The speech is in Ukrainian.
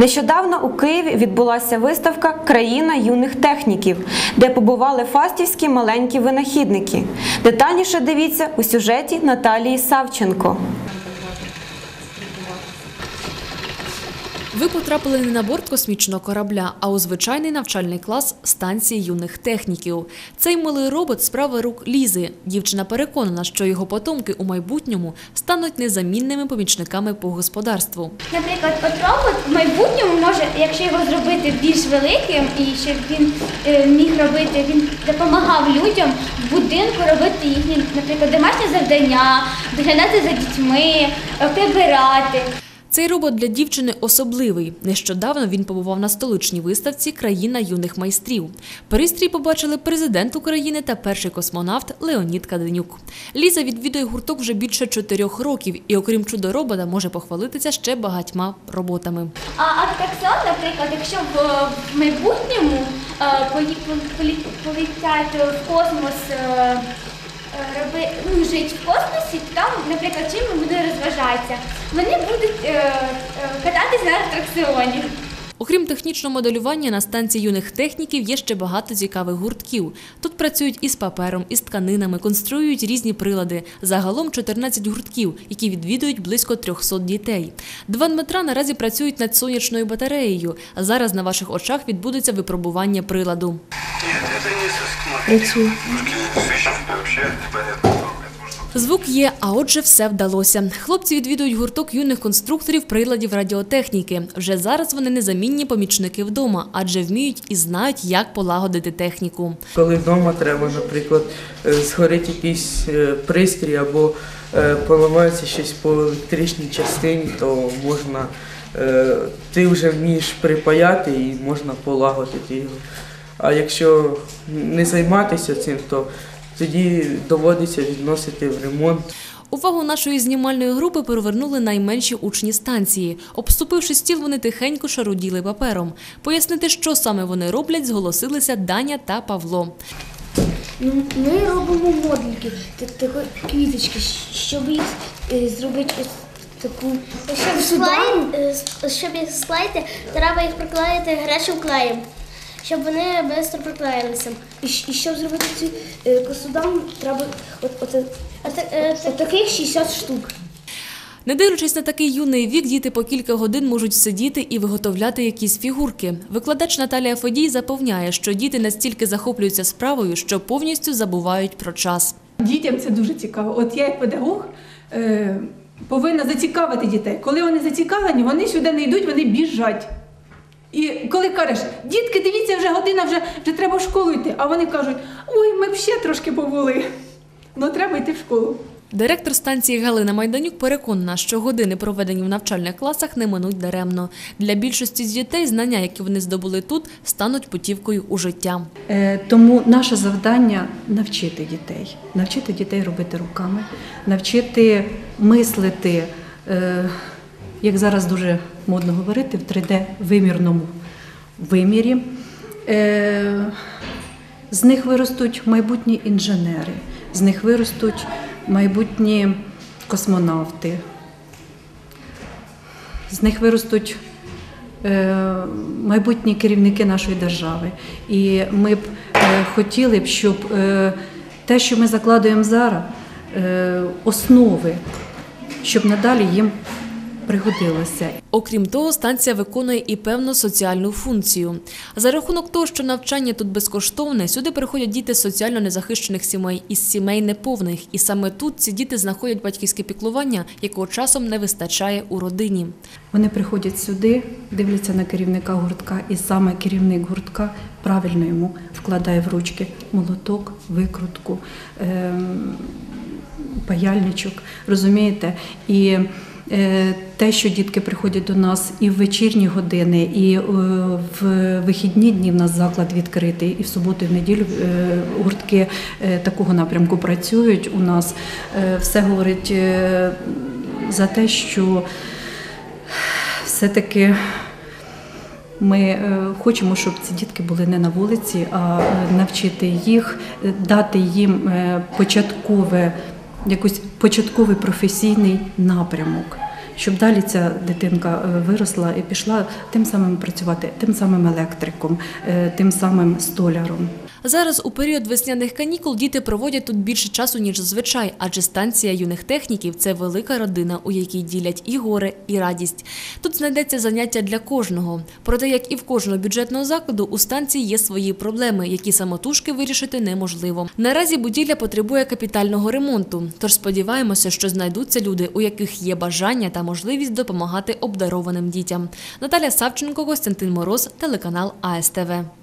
Нещодавно у Києві відбулася виставка Країна юних техніків, де побували фастівські маленькі винахідники. Детальніше дивіться у сюжеті Наталії Савченко. Ви потрапили не на борт космічного корабля, а у звичайний навчальний клас станції юних техніків. Цей милий робот справа рук Лізи. Дівчина переконана, що його потомки у майбутньому стануть незамінними помічниками по господарству. Наприклад, от робот в майбутньому може, якщо його зробити більш великим і щоб він е, міг робити, він допомагав людям в будинку робити їхні, наприклад, домашні завдання, доглядати за дітьми, прибирати. Цей робот для дівчини особливий. Нещодавно він побував на столичній виставці Країна юних майстрів. Пристрій побачили президент України та перший космонавт Леонід Каденюк. Ліза відвідує гурток вже більше чотирьох років, і окрім чудо-робота, може похвалитися ще багатьма роботами. А атракціон, наприклад, якщо в, майбутньому е, полі- полі- в космос, е, роби, ну, жити в космосі, там, наприклад, чим вони розважатися? Вони будуть е, е, кататись на атракціоні. Окрім технічного моделювання, на станції юних техніків є ще багато цікавих гуртків. Тут працюють із папером, із тканинами, конструюють різні прилади. Загалом 14 гуртків, які відвідують близько 300 дітей. Два Дмитра наразі працюють над сонячною батареєю. Зараз на ваших очах відбудеться випробування приладу Нет, это не сыскмаркетинг. Потому вообще непонятно, что это может Звук є, а отже, все вдалося. Хлопці відвідують гурток юних конструкторів приладів радіотехніки. Вже зараз вони незамінні помічники вдома, адже вміють і знають, як полагодити техніку. Коли вдома треба, наприклад, е, згорить якийсь е, пристрій або е, поламається щось по електричній частині, то можна е, ти вже вмієш припаяти і можна полагодити його. А якщо не займатися цим, то тоді доводиться відносити в ремонт. Увагу нашої знімальної групи привернули найменші учні станції. Обступивши стіл, вони тихенько шаруділи папером. Пояснити, що саме вони роблять, зголосилися Даня та Павло. Ну, ми робимо модельки, квіточки, щоб їх е, зробити ось таку. Щоб е, щоб їх склеїти, треба їх приклеїти гарячим клеєм, щоб вони швидко приклеїлися. І, і щоб зробити ці е, косудам, треба от, от, от, так, е, так, таких 60 штук. Не дивлячись на такий юний вік, діти по кілька годин можуть сидіти і виготовляти якісь фігурки. Викладач Наталія Фодій запевняє, що діти настільки захоплюються справою, що повністю забувають про час. Дітям це дуже цікаво. От я як педагог е, повинна зацікавити дітей. Коли вони зацікавлені, вони сюди не йдуть, вони біжать. І коли кажеш, дітки, дивіться, вже година, вже, вже треба в школу йти, а вони кажуть, ой, ми б ще трошки побули. Ну треба йти в школу. Директор станції Галина Майданюк переконана, що години, проведені в навчальних класах, не минуть даремно. Для більшості з дітей знання, які вони здобули тут, стануть путівкою у життя. Е, Тому наше завдання навчити дітей, навчити дітей робити руками, навчити мислити, е, як зараз дуже модно говорити, в 3D-вимірному вимірі. Е, З них виростуть майбутні інженери, з них виростуть майбутні космонавти, з них виростуть е, майбутні керівники нашої держави. І ми б е, хотіли б, щоб те, що ми закладуємо зараз, основи, щоб надалі їм пригодилося. Окрім того, станція виконує і певну соціальну функцію. За рахунок того, що навчання тут безкоштовне, сюди приходять діти з соціально незахищених сімей із сімей неповних. І саме тут ці діти знаходять батьківське піклування, якого часом не вистачає у родині. Вони приходять сюди, дивляться на керівника гуртка, і саме керівник гуртка правильно йому вкладає в ручки молоток, викрутку, ем, паяльничок. Розумієте? І те, що дітки приходять до нас і в вечірні години, і е, в вихідні дні в нас заклад відкритий, і в суботу, і в неділю е, гуртки е, такого напрямку працюють. У нас Е, все говорить е, за те, що все-таки ми е, хочемо, щоб ці дітки були не на вулиці, а е, навчити їх, е, дати їм е, початкове, якийсь початковий професійний напрямок, щоб далі ця дитинка е, виросла і пішла тим самим працювати, тим самим електриком, е, тим самим столяром. Зараз у період весняних канікул діти проводять тут більше часу, ніж зазвичай, адже станція юних техніків це велика родина, у якій ділять і горе, і радість. Тут знайдеться заняття для кожного. Проте, як і в кожного бюджетного закладу, у станції є свої проблеми, які самотужки вирішити неможливо. Наразі будівля потребує капітального ремонту. Тож сподіваємося, що знайдуться люди, у яких є бажання та можливість допомагати обдарованим дітям. Наталя Савченко, Костянтин Мороз, телеканал АСТВ.